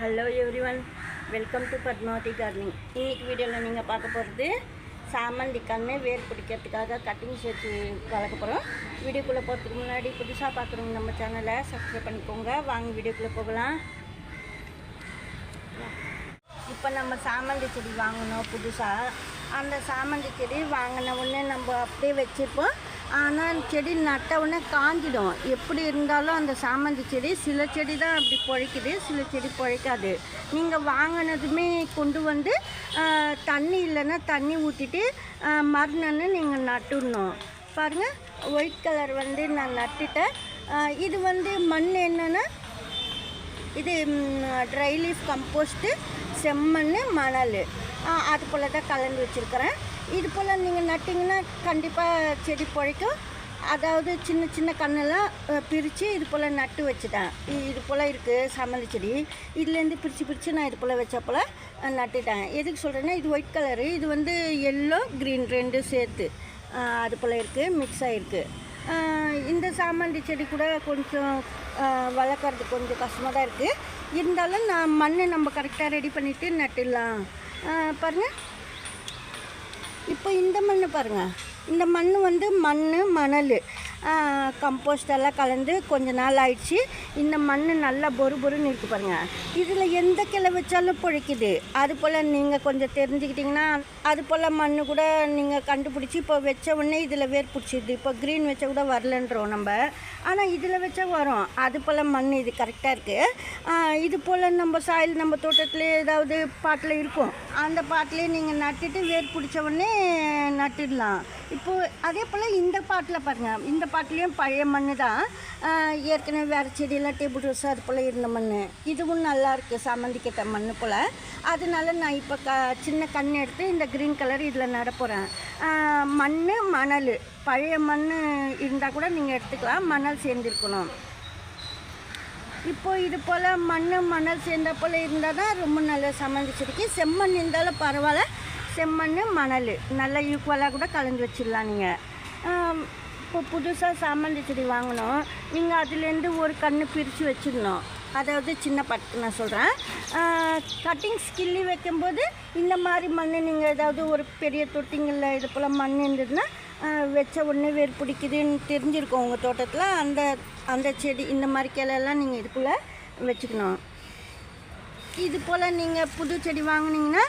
Hello everyone welcome to Padmavathi gardening இன்றைக்கி வீடியோவில் நீங்கள் பார்க்க போகிறது சாமந்தி கண்ணு வேர் பிடிக்கிறதுக்காக கட்டிங்ஸ் வச்சு வளர்க்க போகிறோம் வீடியோக்குள்ளே போகிறதுக்கு முன்னாடி புதுசாக பார்க்குறவங்க நம்ம சேனலை சப்ஸ்கிரைப் பண்ணிக்கோங்க. வாங்க வீடியோக்குள்ளே போகலாம். இப்போ நம்ம சாமந்தி செடி வாங்கினோம் புதுசாக அந்த சாமந்தி செடி வாங்கின உடனே நம்ம அப்படியே வச்சுருப்போம். ஆனால் செடி நட்ட உடனே காஞ்சிடும். எப்படி இருந்தாலும் அந்த சாமந்தி செடி சில செடி தான் அப்படி பிழைக்குது சில செடி பிழைக்காது. நீங்கள் வாங்கினதுமே கொண்டு வந்து தண்ணி இல்லைன்னா தண்ணி ஊற்றிட்டு மறுநாள் நீங்கள் நட்டுடணும். பாருங்கள் ஒயிட் கலர் வந்து நான் நட்டுட்டேன். இது வந்து மண் என்னென்னா இது ட்ரை லீஃப் கம்போஸ்ட்டு செம்மண் மணல். அது போல் தான் கலந்து வச்சுருக்கிறேன். இது போல் நீங்கள் நட்டிங்கன்னா கண்டிப்பாக செடி பிழைக்கும். அதாவது சின்ன சின்ன கண்ணெல்லாம் பிரித்து இது போல் நட்டு வச்சுட்டேன். இ- இது போல் இருக்குது சாமந்தி செடி. இதுலேருந்து பிரித்து பிரித்து நான் இது போல் வச்ச போல் நட்டுட்டேன். எதுக்கு சொல்கிறேன்னா இது ஒயிட் கலரு இது வந்து எல்லோ க்ரீன் ரெண்டும் சேர்த்து அது போல் இருக்குது மிக்ஸ் ஆகிருக்கு இந்த சாமந்தி செடி கூட கொஞ்சம் வளர்க்குறது கொஞ்சம் கஷ்டமாக தான் இருக்குது இருந்தாலும் நான் மண் நம்ம கரெக்டாக ரெடி பண்ணிவிட்டு நட்டுடலாம். பாருங்கள் இப்போ இந்த மண் பாருங்கள் இந்த மண் வந்து மண் மணல். கம்போஸ்டெல்லாம் கலந்து கொஞ்ச நாள் ஆயிடுச்சு. இந்த மண் நல்லா பொறு பொறுன்னு இருக்கு பாருங்கள் இதில் எந்த கிளை வச்சாலும் பிழைக்குது. அது போல் நீங்கள் கொஞ்சம் தெரிஞ்சுக்கிட்டிங்கன்னா அது போல் மண் கூட நீங்கள் கண்டுபிடிச்சி இப்போ வச்ச உடனே இதில் வேர் பிடிச்சிது இப்போ க்ரீன் வச்சா கூட வரலன்றோம் நம்ம. ஆனால் இதில் வச்சா வரும். அது போல் மண் இது கரெக்டாக இருக்குது இது போல் நம்ம சாயில் நம்ம தோட்டத்தில் ஏதாவது பாட்டில் இருக்கும். அந்த பாட்டிலே நீங்கள் நட்டுட்டு வேர் பிடிச்ச உடனே நட்டுடலாம். இப்போ அதே போல் இந்த பாட்டில் பாருங்கள் இந்த பாட்டிலையும் பழைய மண் தான். ஏற்கனவே வேறு செடியெல்லாம் டேபிள் ரோஸ் அது போல் இருந்த மண் இதுவும் நல்லா இருக்குது சாமந்தி மண் போல். அதனால நான் இப்போ க சின்ன கண் எடுத்து இந்த க்ரீன் கலர் இதில் நட போகிறேன் மண் மணல். பழைய மண் இருந்தால் கூட நீங்கள் எடுத்துக்கலாம். மணல் சேர்ந்துருக்கணும். இப்போ இது போல் மண் மணல் சேர்ந்த போல் இருந்தால் தான் ரொம்ப நல்ல சம்மந்தி செடிக்கு செம்மண் இருந்தாலும் பரவாயில்ல. செம்மண் மணல். நல்லா ஈக்குவலாக கூட கலந்து வச்சிடலாம் நீங்கள் இப்போ புதுசாக சாமந்தி செடி வாங்கினோம் நீங்கள் அதுலேருந்து ஒரு கன்று பிரித்து வச்சிடணும். அதாவது சின்ன பட்டு நான் சொல்கிறேன் கட்டிங் ஸ்கில்லி வைக்கும்போது இந்த மாதிரி மண் நீங்கள் ஏதாவது ஒரு பெரிய தொட்டிங்களில் இது போல் மண் இருந்ததுன்னா வச்ச உடனே வேர் பிடிக்குதுன்னு தெரிஞ்சிருக்கும் உங்கள் தோட்டத்தில். அந்த அந்த செடி இந்த மாதிரி கிளையெல்லாம் நீங்கள் இதுக்குள்ளே வச்சுக்கணும். இது போல் நீங்கள் புது செடி வாங்குனீங்கன்னா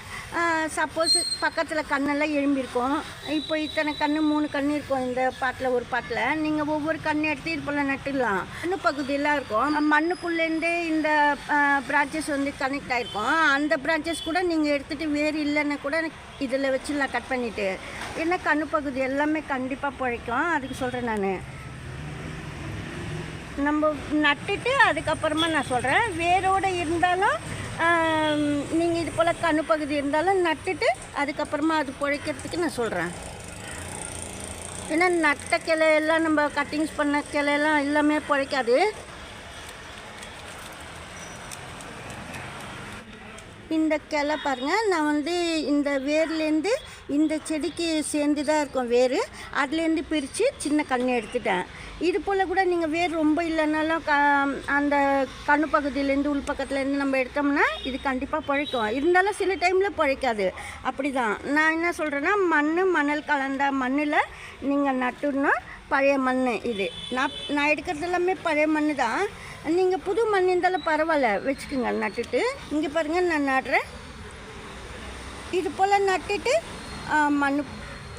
சப்போஸ் பக்கத்தில் கண்ணெல்லாம் எழும்பியிருக்கும். இப்போ இத்தனை கன்று மூணு கன்று இருக்கும் இந்த பாட்டில் ஒரு பாட்டில். நீங்கள் ஒவ்வொரு கன்று எடுத்து இது போல் நட்டுடலாம். மண்ணு பகுதியெல்லாம் இருக்கும். மண்ணுக்குள்ளேருந்தே இந்த பிரான்ச்சஸ் வந்து கனெக்ட் ஆகிருக்கும் அந்த பிரான்ச்சஸ் கூட நீங்கள் எடுத்துகிட்டு வேறு இல்லைன்னா கூட இதில் வச்சிடலாம் கட் பண்ணிவிட்டு ஏன்னா கண்ணு பகுதி எல்லாமே கண்டிப்பாக பிழைக்கும். அதுக்கு சொல்கிறேன் நான். நம்ம நட்டுட்டு அதுக்கப்புறமா நான் சொல்கிறேன் வேரோடு இருந்தாலும் நீங்கள் இது போல் கணு இருந்தாலும் நட்டுட்டு அதுக்கப்புறமா அது பிழைக்கிறதுக்கு நான் சொல்கிறேன் ஏன்னா நட்ட கிளையெல்லாம் நம்ம கட்டிங்ஸ் பண்ண கிளையெல்லாம் எல்லாமே பிழைக்காது. இந்த கிளை பாருங்கள் நான் வந்து இந்த வேர்லேருந்து இந்த செடிக்கு சேர்ந்து தான் இருக்கும் வேர். அதுலேருந்து பிரித்து சின்ன கன்று எடுத்துட்டேன். இது போல் கூட நீங்கள் வேர் ரொம்ப இல்லைனாலும் க அந்த கண்ணு பகுதியிலேருந்து உள் பக்கத்துலேருந்து நம்ம எடுத்தோம்னா இது கண்டிப்பாக பழைக்கும். இருந்தாலும் சில டைமில் பழைக்காது. அப்படி தான் நான் என்ன சொல்கிறேன்னா மண் மணல் கலந்த மண்ணில் நீங்கள் நட்டுடணும். பழைய மண் இது. நான் நான் எடுக்கிறது எல்லாமே பழைய மண் தான் நீங்கள் புது மண் இருந்தாலும் பரவாயில்ல வச்சுக்கோங்க நட்டுட்டு. இங்கே பாருங்கள் நான் நடுறேன். இது போல் நட்டுட்டு மண்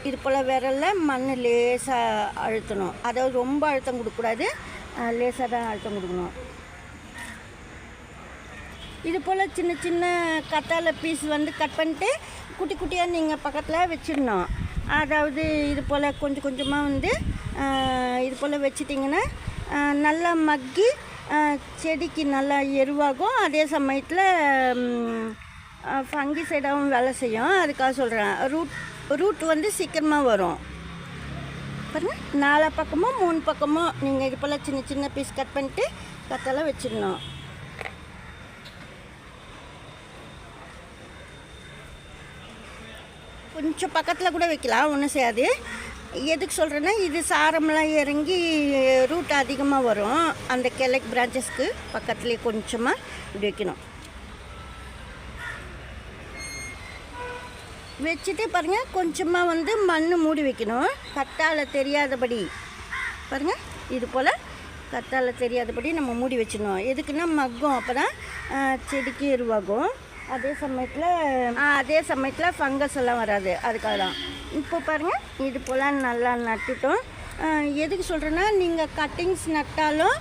இது போல் விரலில் மண் லேசாக அழுத்தணும். அதாவது ரொம்ப அழுத்தம் கொடுக்கக்கூடாது. லேசாக தான் அழுத்தம் கொடுக்கணும். இது போல் சின்ன சின்ன கத்தால பீஸ் வந்து கட் பண்ணிட்டு குட்டி குட்டியாக நீங்கள் பக்கத்தில் வச்சிடணும். அதாவது இது போல் கொஞ்சம் கொஞ்சமாக வந்து இது போல் வச்சிட்டிங்கன்னா நல்லா மக்கி செடிக்கு நல்லா எருவாகும். அதே சமயத்தில் ஃபங்கி சைடாகவும் வேலை செய்யும். அதுக்காக சொல்கிறேன் ரூட் ரூட் வந்து சீக்கிரமாக வரும். பாருங்க நாலா பக்கமும் மூணு பக்கமும் நீங்கள் இது போல் சின்ன சின்ன பீஸ் கட் பண்ணிட்டு கத்தெல்லாம் வச்சிடணும். கொஞ்சம் பக்கத்தில் கூட வைக்கலாம் ஒன்றும் செய்யாது. எதுக்கு சொல்கிறேன்னா இது சாரம்லாம் இறங்கி ரூட் அதிகமாக வரும். அந்த கிழக்கு பிரான்ச்சஸ்க்கு பக்கத்துலேயே கொஞ்சமாக இப்படி வைக்கணும். வச்சுட்டு பாருங்கள் கொஞ்சமாக வந்து மண் மூடி வைக்கணும். கத்தாழை தெரியாதபடி. பாருங்கள் இது போல் கத்தாழை தெரியாதபடி நம்ம மூடி வச்சிடணும். எதுக்குன்னா மக்கும். அப்போ தான் செடிக்கு எருவாகும். அதே சமயத்தில் அதே சமயத்தில் ஃபங்கஸ் எல்லாம் வராது. அதுக்காக தான் இப்போ பாருங்கள் இது போல் நல்லா நட்டுட்டோம். எதுக்கு சொல்கிறேன்னா நீங்கள் கட்டிங்ஸ் நட்டாலும்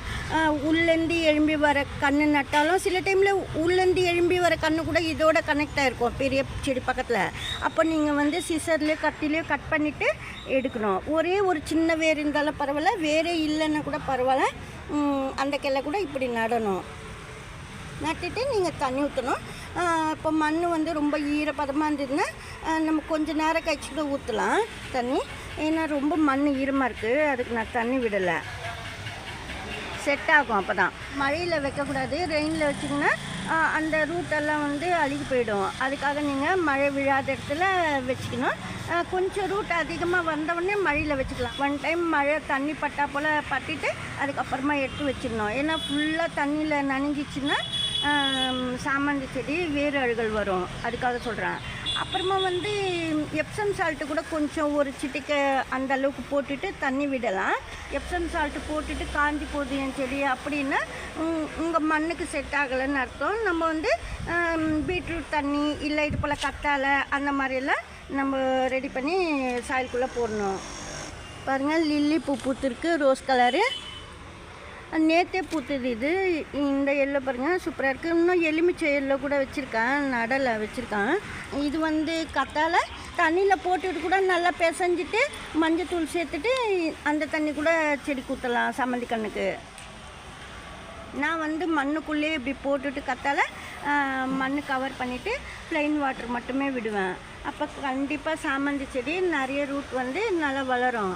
உள்ளேருந்து எழும்பி வர கன்று நட்டாலும் சில டைமில் உள்ளேருந்து எழும்பி வர கன்று கூட இதோட கனெக்ட் ஆகிருக்கும் பெரிய செடி பக்கத்தில். அப்போ நீங்கள் வந்து சிசர்லேயோ கத்திலையோ கட் பண்ணிவிட்டு எடுக்கணும். ஒரே ஒரு சின்ன வேர் இருந்தாலும் பரவாயில்ல வேறே இல்லைன்னா கூட பரவாயில்ல. அந்த கிளை கூட இப்படி நடணும். நட்டுட்டு நீங்கள் தண்ணி ஊற்றணும் இப்போ மண் வந்து ரொம்ப ஈரப்பதமாக இருந்ததுன்னா நம்ம கொஞ்சம் நேரம் கழிச்சு கூட ஊற்றலாம் தண்ணி. ஏன்னா ரொம்ப மண் ஈரமாக இருக்குது அதுக்கு நான் தண்ணி விடலை. செட் ஆகும் அப்போ தான் மழையில் வைக்கக்கூடாது ரெயினில் வச்சிங்கன்னா அந்த ரூட்டெல்லாம் வந்து அழுகி போயிடும். அதுக்காக நீங்கள் மழை விழாத இடத்துல வச்சுக்கணும். கொஞ்சம் ரூட் அதிகமாக வந்தவுடனே மழையில் வச்சுக்கலாம். ஒன் டைம் மழை தண்ணி பட்டா போல் பட்டிட்டு அதுக்கப்புறமா எடுத்து வச்சிடணும். ஏன்னா ஃபுல்லாக தண்ணியில் நனைஞ்சிச்சின்னா சாமந்தி செடி வேறு அழுகல் வரும். அதுக்காக சொல்கிறேன் அப்புறமா வந்து எப்சம் சால்ட்டு கூட கொஞ்சம் ஒரு சிட்டிக்க அந்த அளவுக்கு போட்டுட்டு தண்ணி விடலாம். எப்சம் சால்ட்டு போட்டுட்டு காஞ்சி போகுது என் செடி அப்படின்னா உங்கள் மண்ணுக்கு செட் ஆகலைன்னு அர்த்தம். நம்ம வந்து பீட்ரூட் தண்ணி இல்லை இது போல் கத்தாழை அந்த மாதிரியெல்லாம் நம்ம ரெடி பண்ணி சாயலுக்குள்ளே போடணும். பாருங்கள் லில்லி பூ பூத்துருக்கு ரோஸ் கலரு நேற்றே பூத்துது இது. இந்த எல்லோ பாருங்கள் சூப்பராக இருக்குது இன்னும் எலுமிச்சை எல்லோ கூட வச்சுருக்கேன் நடலை வச்சுருக்கேன். இது வந்து கத்தால தண்ணியில் போட்டுட்டு கூட நல்லா பிசைஞ்சிட்டு மஞ்சத்தூள் சேர்த்துட்டு அந்த தண்ணி கூட செடி ஊற்றலாம் சம்மந்தி கண்ணுக்கு. நான் வந்து மண்ணுக்குள்ளேயே இப்படி போட்டுட்டு கத்தால மண் கவர் பண்ணிவிட்டு ப்ளைன் வாட்டர் மட்டுமே விடுவேன். அப்போ கண்டிப்பாக சாமந்தி செடி நிறைய ரூட் வந்து நல்லா வளரும்.